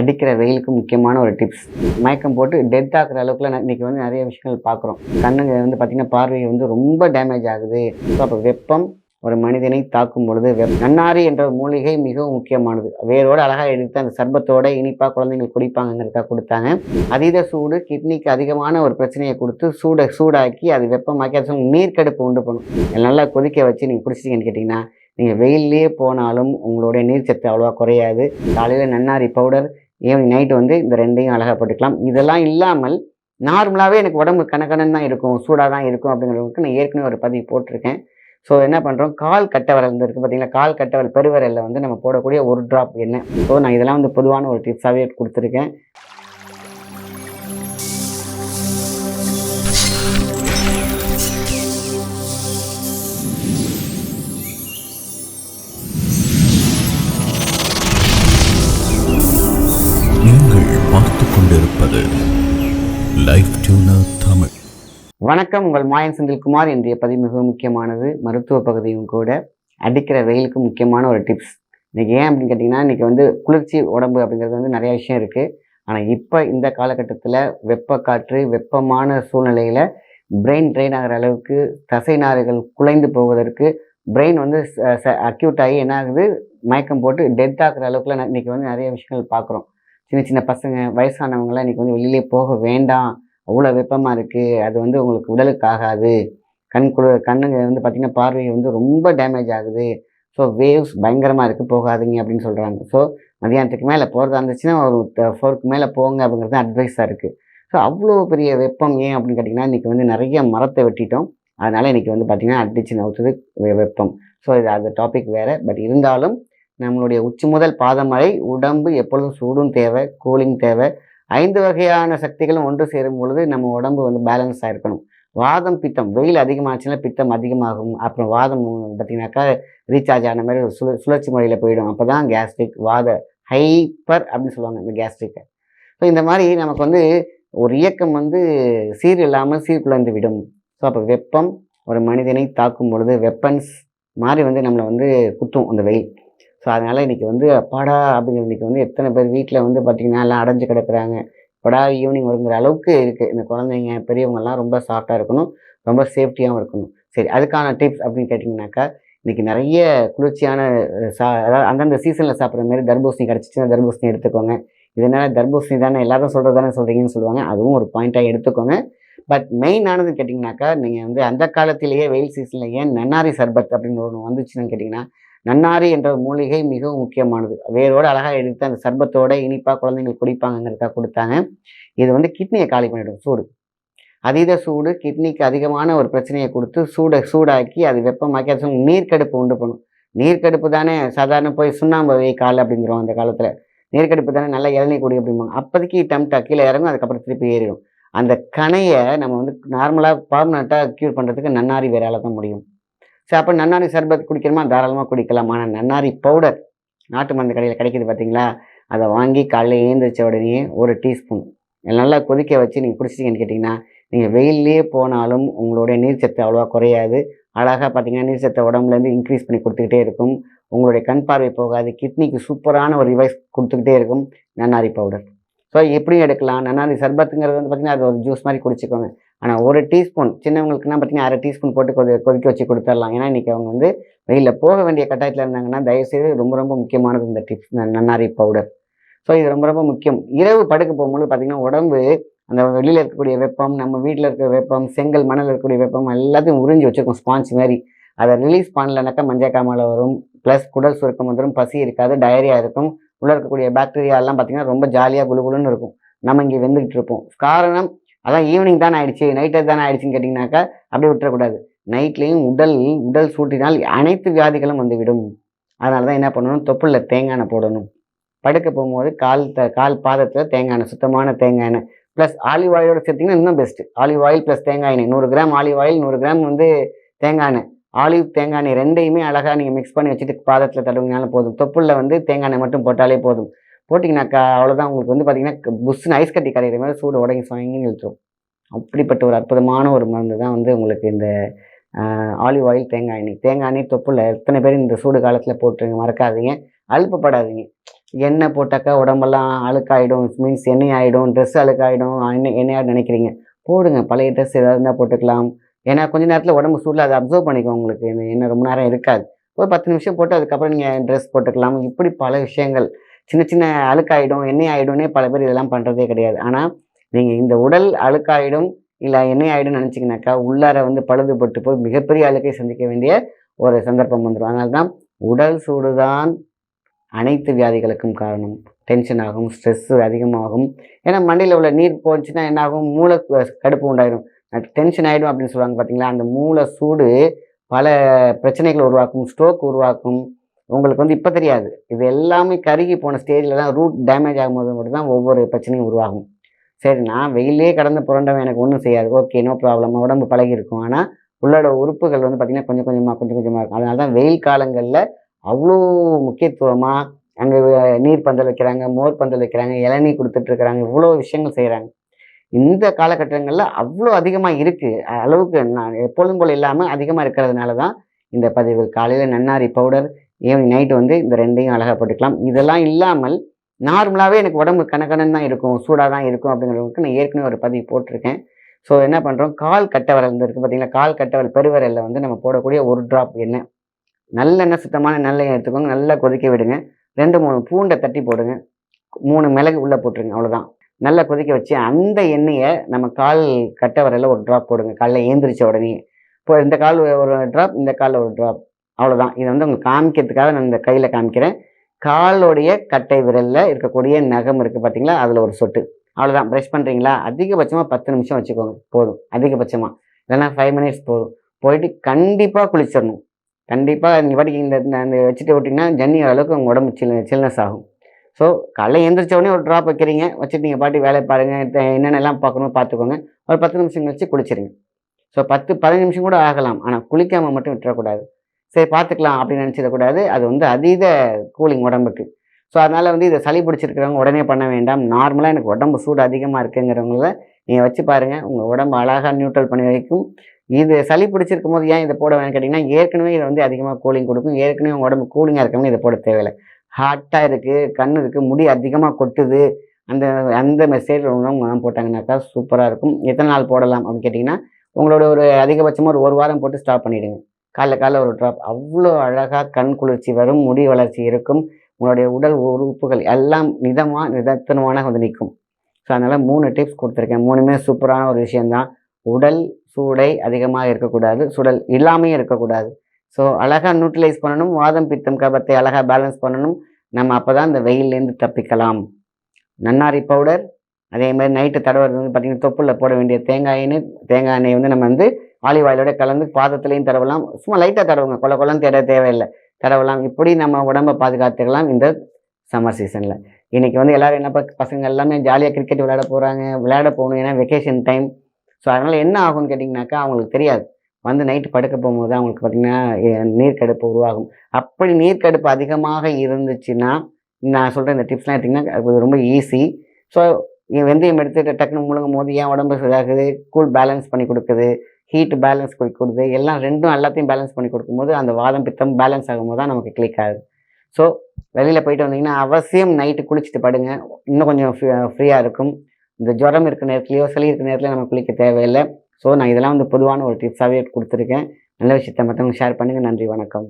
அடிக்கிற வெயிலுக்கு முக்கியமான ஒரு டிப்ஸ் மயக்கம் போட்டு டெத் ஆகிற அளவுக்குலாம் இன்றைக்கி வந்து நிறைய விஷயங்கள் பார்க்குறோம். கண்ணுங்க வந்து பார்த்திங்கன்னா பார்வை வந்து ரொம்ப டேமேஜ் ஆகுது. ஸோ அப்போ வெப்பம் ஒரு மனிதனை தாக்கும் பொழுது நன்னாரி என்ற மூலிகை மிகவும் முக்கியமானது. வேரோடு அழகாக எடுத்து அந்த சர்பத்தோட இனிப்பாக குழந்தைகள் குடிப்பாங்கங்கிறதுக்காக கொடுத்தாங்க. அதீத சூடு கிட்னிக்கு அதிகமான ஒரு பிரச்சனையை கொடுத்து சூடை சூடாக்கி அது வெப்பமாக்கி அது நீர்க்கடுப்பு உண்டு பண்ணும். நல்லா கொதிக்க வச்சு நீங்கள் குடிச்சிட்டிங்கன்னு கேட்டிங்கன்னா நீங்கள் வெயிலே போனாலும் உங்களுடைய நீர்ச்சத்து அவ்வளோவா குறையாது. காலையில் நன்னாரி பவுடர் ஈவினிங் நைட்டு வந்து இந்த ரெண்டையும் அழகாக போட்டுக்கலாம். இதெல்லாம் இல்லாமல் நார்மலாகவே எனக்கு உடம்பு கணக்கணன்னு தான் இருக்கும். சூடாக தான் இருக்கும் அப்படிங்கிறவங்களுக்கு நான் ஏற்கனவே ஒரு பதிவு போட்டிருக்கேன். ஸோ என்ன பண்ணுறோம் கால் கட்டவரல் வந்து இருக்குது பார்த்தீங்களா கால் கட்டவரல் பெருவரலில் வந்து நம்ம போடக்கூடிய ஒரு ட்ராப் எண்ணெய். ஸோ நான் இதெல்லாம் வந்து பொதுவான ஒரு டிப்ஸாகவே கொடுத்துருக்கேன். வணக்கம். உங்கள் மாயன் செந்தில்குமார் இன்றைய பதிவு மிக முக்கியமானது. மருத்துவ பகுதியும் கூட அடிக்கிற வெயிலுக்கு முக்கியமான ஒரு டிப்ஸ் இன்றைக்கி ஏன் அப்படின்னு கேட்டிங்கன்னா இன்றைக்கி வந்து குளிர்ச்சி உடம்பு அப்படிங்கிறது வந்து நிறைய விஷயம் இருக்குது ஆனால் இப்போ இந்த காலகட்டத்தில் வெப்ப காற்று வெப்பமான சூழ்நிலையில் பிரெயின் ட்ரெயின் ஆகிற அளவுக்கு தசை நாறுகள் குலைந்து போவதற்கு பிரெயின் வந்து அக்யூட் ஆகி என்ன ஆகுது? மயக்கம் போட்டு டெத் ஆகிற அளவுக்குலாம் இன்றைக்கி வந்து நிறைய விஷயங்கள் பார்க்குறோம் சின்ன சின்ன பசங்க வயசானவங்களாம் இன்றைக்கி வந்து வெளியிலே போக வேண்டாம். அவ்வளோ வெப்பமாக இருக்குது அது வந்து உங்களுக்கு உடலுக்கு ஆகாது. கண் குழு கண்ணுங்க வந்து பார்த்திங்கன்னா பார்வை வந்து ரொம்ப டேமேஜ் ஆகுது. ஸோ வேவ்ஸ் பயங்கரமாக இருக்குது போகாதீங்க அப்படின்னு சொல்கிறாங்க ஸோ மதியானத்துக்கு மேலே போகிறதா இருந்துச்சுன்னா ஒரு ஃபோருக்கு மேலே போங்க அப்படிங்கிறது அட்வைஸாக இருக்குது ஸோ அவ்வளோ பெரிய வெப்பம் ஏன் அப்படின்னு கேட்டிங்கன்னா இன்றைக்கி வந்து நிறைய மரத்தை வெட்டிட்டோம். அதனால் இன்றைக்கி வந்து பார்த்திங்கன்னா அடிச்சு நவுத்துது வெப்பம். ஸோ இது அந்த டாபிக் வேறு. பட் இருந்தாலும் நம்மளுடைய உச்சி முதல் பாதம் வரை உடம்பு எப்பொழுதும் சூடும் தேவை கூலிங் தேவை. ஐந்து வகையான சக்திகளும் ஒன்று சேரும் பொழுது நம்ம உடம்பு வந்து பேலன்ஸாக இருக்கணும். வாதம் பித்தம். வெயில் அதிகமாச்சுன்னா பித்தம் அதிகமாகும். அப்புறம் வாதம் பார்த்தீங்கன்னாக்கா ரீசார்ஜ் ஆன மாதிரி சுழ சுழற்சி முறையில் போயிடும். அப்போ தான் கேஸ்ட்ரிக் வாத ஹைப்பர் அப்படின்னு சொல்லுவாங்க இந்த கேஸ்ட்ரிக்கை ஸோ இந்த மாதிரி நமக்கு வந்து ஒரு இயக்கம் வந்து சீர் இல்லாமல் சீர்குலைந்து விடும். ஸோ அப்போ வெப்பம் ஒரு மனிதனை தாக்கும் பொழுது வெப்பன்ஸ் மாதிரி வந்து நம்மளை வந்து குத்தும் அந்த வெயில். ஸோ அதனால் இன்றைக்கி வந்து அப்பாடா அப்படிங்கிற இன்றைக்கி வந்து எத்தனை பேர் வீட்டில் வந்து பார்த்திங்கன்னா எல்லாம் அடைஞ்சு கிடக்குறாங்க. அப்படா ஈவினிங் வருங்கிற அளவுக்கு இருக்குது இந்த குழந்தைங்க பெரியவங்கெல்லாம் ரொம்ப சாஃப்டாக இருக்கணும். ரொம்ப சேஃப்டியாகவும் இருக்கணும். சரி அதுக்கான டிப்ஸ் அப்படின்னு கேட்டிங்கனாக்கா இன்றைக்கி நிறைய குளிர்ச்சியான சா அதாவது அந்தந்த சீசனில் சாப்பிட்ற மாதிரி தர்பூசணி கிடச்சிச்சுன்னா தர்பூசணி எடுத்துக்கோங்க. இதனால் தர்பூசணி தானே எல்லாரும் சொல்கிறது தானே சொல்கிறீங்கன்னு சொல்லுவாங்க. அதுவும் ஒரு பாயிண்ட்டாக எடுத்துக்கோங்க. பட் மெயினானது கேட்டிங்கனாக்கா நீங்கள் வந்து அந்த காலத்திலேயே வெயில் சீசனில் ஏன் நன்னாரி சர்பத் அப்படின்னு ஒன்று வந்துச்சுன்னு கேட்டிங்கன்னா நன்னாரி என்ற மூலிகை மிகவும் முக்கியமானது. வேரோடு அழகாக எடுத்து அந்த சர்பத்தோட இனிப்பாக குழந்தைங்களுக்கு குடிப்பாங்கங்கிறதுக்காக கொடுத்தாங்க. இது வந்து கிட்னியை காலி பண்ணிவிடும் சூடு. அதீத சூடு கிட்னிக்கு அதிகமான ஒரு பிரச்சனையை கொடுத்து சூடை சூடாக்கி அது வெப்பமாக்கி அது நீர்க்கடுப்பு உண்டு பண்ணும். நீர்க்கடுப்பு தானே சாதாரண போய் சுண்ணாம்பு வை கால் அப்படிங்கிறோம் அந்த காலத்தில். நீர்க்கடுப்பு தானே நல்லா இளநீர் குடி அப்படிம்பாங்க. அப்போதைக்கு டம்டா கீழே இறங்கும் அதுக்கப்புறம் திருப்பி ஏறிடும். அந்த கணையை நம்ம வந்து நார்மலாக பர்மனெண்ட்டாக க்யூர் பண்ணுறதுக்கு நன்னாரி வேறால தான் முடியும். சரி அப்போ நன்னாரி சர்பத் குடிக்கணுமா? தாராளமாக குடிக்கலாம். ஆனால் நன்னாரி பவுடர் நாட்டு மருந்து கடையில் கிடைக்கிது பார்த்தீங்களா அதை வாங்கி காலையில் ஏந்திரிச்ச உடனே ஒரு டீஸ்பூன். நல்லா கொதிக்க வச்சு நீங்கள் குடிச்சிட்டிங்கன்னு கேட்டிங்கன்னா நீங்கள் வெயிலே போனாலும் உங்களுடைய நீர்ச்சத்து அவ்வளோவா குறையாது. அழகாக பார்த்தீங்கன்னா நீர்ச்சத்தை உடம்புலேருந்து இன்க்ரீஸ் பண்ணி கொடுத்துக்கிட்டே இருக்கும். உங்களுடைய கண் பார்வை போகாது. கிட்னிக்கு சூப்பரான ஒரு ரிவைஸ் கொடுத்துக்கிட்டே இருக்கும். நன்னாரி பவுடர் ஸோ எப்படியும் எடுக்கலாம். நன்னாரி சர்பத்துங்கிறது வந்து பார்த்திங்கன்னா அது ஒரு ஜூஸ் மாதிரி குடிச்சிக்கோங்க. ஆனால் ஒரு டீஸ்பூன் சின்னவங்களுக்குனா பார்த்தீங்கன்னா அரை டீஸ்பூன் போட்டு கொதி கொதிக்க வச்சு கொடுத்துடலாம். ஏன்னா இன்றைக்கி அவங்க வந்து வெயிலில் போக வேண்டிய கட்டாயத்தில் இருந்தாங்கன்னா தயவுசெய்து ரொம்ப ரொம்ப முக்கியமானது இந்த டிப்ஸ் நன்னாரி பவுடர். ஸோ இது ரொம்ப ரொம்ப முக்கியம். இரவு படுக்க போகும்போது பார்த்திங்கன்னா உடம்பு அந்த வெளியில் இருக்கக்கூடிய வெப்பம் நம்ம வீட்டில் இருக்க வெப்பம் செங்கல் மணல் இருக்கக்கூடிய வெப்பம் எல்லாத்தையும் உறிஞ்சி வச்சுருக்கோம் ஸ்பாஞ்ச் மாதிரி. அதை ரிலீஸ் பண்ணலனாக்கா மஞ்சள் காமால வரும். ப்ளஸ் குடல் சுருக்கம் வந்துடும் பசி இருக்காது டயரியா இருக்கும். உள்ள இருக்கக்கூடிய பாக்டீரியா எல்லாம் பார்த்தீங்கன்னா ரொம்ப ஜாலியாக குளுகுலுன்னு இருக்கும். நம்ம இங்கே வெந்துக்கிட்டு இருப்போம். காரணம் அதான் ஈவினிங் தானே ஆயிடுச்சு நைட்டு தானே ஆயிடுச்சுன்னு கேட்டிங்கனாக்கா அப்படியே விட்டுறக்கூடாது. நைட்லேயும் உடல் உடல் சூட்டினால் அனைத்து வியாதிகளும் வந்துவிடும். அதனால தான் என்ன பண்ணணும்? தொப்புளில் தேங்காய் எண்ணெய் போடணும். படுக்க போகும்போது கால் த கால் பாதத்தில் தேங்காய் எண்ணெய் சுத்தமான தேங்காய் எண்ணெய். ப்ளஸ் ஆலிவ் ஆயிலோட சேர்த்திங்கன்னா இன்னும் பெஸ்ட்டு ஆலிவ் ஆயில் ப்ளஸ் தேங்காய் எண்ணெய். நூறு கிராம் ஆலிவ் ஆயில் நூறு கிராம் வந்து தேங்காய் எண்ணெய். ஆலிவ் தேங்காய் எண்ணெய் ரெண்டையுமே அழகாக நீங்கள் மிக்ஸ் பண்ணி வச்சுட்டு பாதத்தில் தடவினாலும் போதும். தொப்புளில் வந்து தேங்காய் எண்ணெய் மட்டும் போட்டாலே போதும். போட்டிங்கனாக்கா அவ்வளோதான் உங்களுக்கு வந்து பார்த்தீங்கன்னா புஷ்ஷுன்னு ஐஸ் கட்டி கரையிற மாதிரி சூடு உடங்கி சுவங்கின்னு நிறுத்தும் அப்படிப்பட்ட ஒரு அற்புதமான ஒரு மருந்து தான் வந்து உங்களுக்கு இந்த ஆலிவ் ஆயில் தேங்காய் எண்ணெய். தேங்காய் எண்ணெய் தொப்புல எத்தனை பேர் இந்த சூடு காலத்தில் போட்டுருங்க மறக்காதீங்க. அழுப்பப்படாதீங்க எண்ணெய் போட்டாக்கா உடம்பெல்லாம் அழுக்காயிடும் மீன்ஸ் எண்ணெய் ஆகிடும் ட்ரெஸ் அழுக்காயிடும் எண்ணெய் எண்ணெயாக நினைக்கிறீங்க. போடுங்க பழைய ட்ரெஸ் ஏதாவது இருந்தால் போட்டுக்கலாம். ஏன்னா கொஞ்ச நேரத்தில் உடம்பு சூடில் அதை அப்சர்வ் பண்ணிக்கும் உங்களுக்கு. இந்த எண்ணெய் ரொம்ப நேரம் இருக்காது. ஒரு பத்து நிமிஷம் போட்டு அதுக்கப்புறம் நீங்கள் ட்ரெஸ் போட்டுக்கலாம். இப்படி பல விஷயங்கள். சின்ன சின்ன அழுக்காயிடும் எண்ணெய் ஆகிடும்னே பல பேர் இதெல்லாம் பண்ணுறதே கிடையாது. ஆனால் நீங்கள் இந்த உடல் அழுக்காயிடும் இல்லை எண்ணெய் ஆகிடும்னு நினச்சிங்கனாக்கா உள்ளார வந்து பழுதுபட்டு போய் மிகப்பெரிய அழுக்கை சந்திக்க வேண்டிய ஒரு சந்தர்ப்பம் வந்துடும் அதனால தான் உடல் சூடுதான் அனைத்து வியாதிகளுக்கும் காரணம். டென்ஷன் ஆகும் ஸ்ட்ரெஸ்ஸு அதிகமாகும். ஏன்னா மண்டையில் உள்ள நீர் போச்சுன்னா என்ன ஆகும் மூளை கடுப்பு உண்டாயிடும் டென்ஷன் ஆகிடும் அப்படின்னு சொல்லுவாங்க பார்த்தீங்களா அந்த மூளை சூடு பல பிரச்சனைகளை உருவாக்கும் ஸ்ட்ரோக் உருவாக்கும். உங்களுக்கு வந்து இப்போ தெரியாது. இது எல்லாமே கருகி போன ஸ்டேஜில் தான் ரூட் டேமேஜ் ஆகும்போது மட்டும் தான் ஒவ்வொரு பிரச்சனையும் உருவாகும். சரி நான் வெயிலே கடந்து புரண்டவன் எனக்கு ஒன்றும் செய்யாது. ஓகே நோ ப்ராப்ளம் உடம்பு பழகி இருக்கும் ஆனால் உள்ளோட உறுப்புகள் வந்து பார்த்திங்கன்னா கொஞ்சம் கொஞ்சமாக கொஞ்சம் கொஞ்சமாக இருக்கும். அதனால தான் வெயில் காலங்களில் அவ்வளோ முக்கியத்துவமாக அங்கே நீர் பந்தல் வைக்கிறாங்க மோர் பந்தல் வைக்கிறாங்க இளநீ கொடுத்துட்ருக்குறாங்க இவ்வளோ விஷயங்கள் செய்கிறாங்க இந்த காலகட்டங்களில் அவ்வளோ அதிகமாக இருக்குது அளவுக்கு நான் எப்பொழுதும் போல் இல்லாமல் அதிகமாக இருக்கிறதுனால தான் இந்த பதிவு. காலையில் நன்னாரி பவுடர் ஈவினிங் நைட்டு வந்து இந்த ரெண்டையும் அழகாக போட்டுக்கலாம். இதெல்லாம் இல்லாமல் நார்மலாகவே எனக்கு உடம்பு கணக்கணன்னு தான் இருக்கும் சூடாக தான் இருக்கும் அப்படிங்கிறவங்களுக்கு நான் ஏற்கனவே ஒரு பதிவு போட்டிருக்கேன். ஸோ என்ன பண்ணுறோம் கால் கட்டவரல் இந்த இருக்குது பார்த்தீங்களா கால் கட்டவரல் பெருவரலில் வந்து நம்ம போடக்கூடிய ஒரு ட்ராப் எண்ணெய். நல்லெண்ணெய் சுத்தமான நல்லெண்ணெய் எடுத்துக்கோங்க. நல்லா கொதிக்க விடுங்க. ரெண்டு மூணு பூண்டை தட்டி போடுங்க. மூணு மிளகு உள்ளே போட்டுருங்க அவ்வளோதான் நல்லா கொதிக்க வச்சு அந்த எண்ணெயை நம்ம கால் கட்டை ஒரு ட்ராப் போடுங்க. காலைல ஏந்திரிச்ச உடனே இப்போ இந்த கால் ஒரு ட்ராப் இந்த காலில் ஒரு ட்ராப் அவ்வளோதான் இதை வந்து உங்களுக்கு காமிக்கிறதுக்காக நான் இந்த கையில் காமிக்கிறேன். காலோடைய கட்டை விரலில் இருக்கக்கூடிய நகம் இருக்குது பார்த்தீங்களா அதில் ஒரு சொட்டு. அவ்வளோதான் ப்ரெஷ் பண்ணுறீங்களா அதிகபட்சமாக பத்து நிமிஷம் வச்சுக்கோங்க. போதும். அதிகபட்சமாக இல்லைன்னா ஃபைவ் மினிட்ஸ் போதும். போயிட்டு கண்டிப்பாக குளிச்சிடணும். கண்டிப்பாக நீங்கள் பாட்டுக்கு இந்த இந்த- இந்த வச்சுட்டு விட்டிங்கன்னா ஜன்னி அளவுக்கு உங்கள் உடம்பு சில் சில்னஸ் ஆகும். ஸோ காலைல எந்திரிச்ச உடனே ஒரு ட்ராப் வைக்கிறீங்க. வச்சுட்டு நீங்கள் பாட்டி வேலையை பாருங்கள் என்னென்னலாம் பார்க்கணும் பார்த்துக்கோங்க. ஒரு பத்து நிமிஷம் கழிச்சு குளிச்சிருங்க. ஸோ பத்து பதினஞ்சு நிமிஷம் கூட ஆகலாம். ஆனால் குளிக்காமல் மட்டும் விட்டுறக்கூடாது. சரி பார்த்துக்கலாம் அப்படின்னு நினச்சிடக்கூடாது அது வந்து அதீத கூலிங் உடம்புக்கு. ஸோ அதனால் வந்து இதை சளி பிடிச்சிருக்கிறவங்க உடனே பண்ண வேண்டாம். நார்மலாக எனக்கு உடம்பு சூடு அதிகமாக இருக்குங்கிறவங்கள நீங்கள் வச்சு பாருங்கள் உங்கள் உடம்பு அழகாக நியூட்ரல் பண்ணி வைக்கும். இது சளி பிடிச்சிருக்கும் போது ஏன் இதை போட வேணும்னு கேட்டிங்கன்னா ஏற்கனவே இதை வந்து அதிகமாக கூலிங் கொடுக்கும். ஏற்கனவே உங்கள் உடம்பு கூலிங்காக இருக்கவங்க இதை போட தேவையில்லை. ஹாட்டாக இருக்குது கண் இருக்குது முடி அதிகமாக கொட்டுது. அந்த அந்த மெசேஜ் உணவு போட்டாங்கனாக்கா சூப்பராக இருக்கும். எத்தனை நாள் போடலாம் அப்படின்னு கேட்டிங்கன்னா உங்களோட ஒரு அதிகபட்சமாக ஒரு ஒரு வாரம் போட்டு ஸ்டாப் பண்ணிவிடுங்க காலைல காலைல ஒரு ட்ராப் அவ்வளோ அழகாக கண் குளிர்ச்சி வரும் முடி வளர்ச்சி இருக்கும். உங்களுடைய உடல் உறுப்புகள் எல்லாம் நிதமாக நிதத்தனமான வந்து நிற்கும். ஸோ அதனால் மூணு டிப்ஸ் கொடுத்துருக்கேன். மூணுமே சூப்பரான ஒரு விஷயந்தான் உடல் சூடை அதிகமாக இருக்கக்கூடாது. சுடல் இல்லாமையும் இருக்கக்கூடாது. ஸோ அழகாக நியூட்ரலைஸ் பண்ணணும். வாதம் பித்தம் கபத்தை அழகாக பேலன்ஸ் பண்ணணும். நம்ம அப்போ தான் இந்த வெயிலேருந்து தப்பிக்கலாம். நன்னாரி பவுடர் அதே மாதிரி நைட்டு தடவுறது வந்து பார்த்திங்கன்னா தொப்புளில் போட வேண்டிய தேங்காய் எண்ணெய் தேங்காய் எண்ணெய் வந்து நம்ம வந்து ஆலிவ் ஆயிலோட கலந்து பாதத்துலையும் தடவலாம். சும்மா லைட்டாக தடவுங்க. கொல கொலன்னு தேட தேவையில்லை. தடவலாம். இப்படி நம்ம உடம்பை பாதுகாத்துக்கலாம் இந்த சம்மர் சீசனில் இன்றைக்கி வந்து எல்லோரும் என்ன பசங்க எல்லாமே ஜாலியாக கிரிக்கெட் விளையாட போகிறாங்க விளையாட போகணும். ஏன்னா வெக்கேஷன் டைம் ஸோ அதனால் என்ன ஆகும்னு கேட்டிங்கனாக்கா அவங்களுக்கு தெரியாது. வந்து நைட்டு படுக்க போகும்போது அவங்களுக்கு பார்த்திங்கன்னா நீர்க்கடுப்பு உருவாகும். அப்படி நீர்க்கடுப்பு அதிகமாக இருந்துச்சுன்னா நான் சொல்கிற இந்த டிப்ஸ்லாம் எடுத்திங்கன்னா அது ரொம்ப ஈஸி ஸோ வெந்தயம் எடுத்து டக்குன்னு முழுங்கும் போது ஏன் உடம்பு இதாகுது? கூல் பேலன்ஸ் பண்ணி கொடுக்குது. ஹீட் பேலன்ஸ் பண்ணி கொடுக்குது எல்லாம் ரெண்டும் எல்லாத்தையும் பேலன்ஸ் பண்ணி கொடுக்கும்போது அந்த வாதம் பித்தம் பேலன்ஸ் ஆகும்போது தான் நமக்கு கிளிக் ஆகுது. ஸோ வெளியில் போயிட்டு வந்தீங்கன்னா அவசியம் நைட்டு குளிச்சுட்டு படுங்க. இன்னும் கொஞ்சம் ஃப்ரீயாக இருக்கும். இந்த ஜுரம் இருக்கிற நேரத்துலையோ சளி இருக்கிற நேரத்தில் நம்ம குளிக்க தேவையில்லை. ஸோ நான் இதெல்லாம் வந்து பொதுவான ஒரு டிப்ஸாகவே கொடுத்துருக்கேன். நல்ல விஷயத்தை மற்றவங்க ஷேர் பண்ணுங்கள் நன்றி வணக்கம்.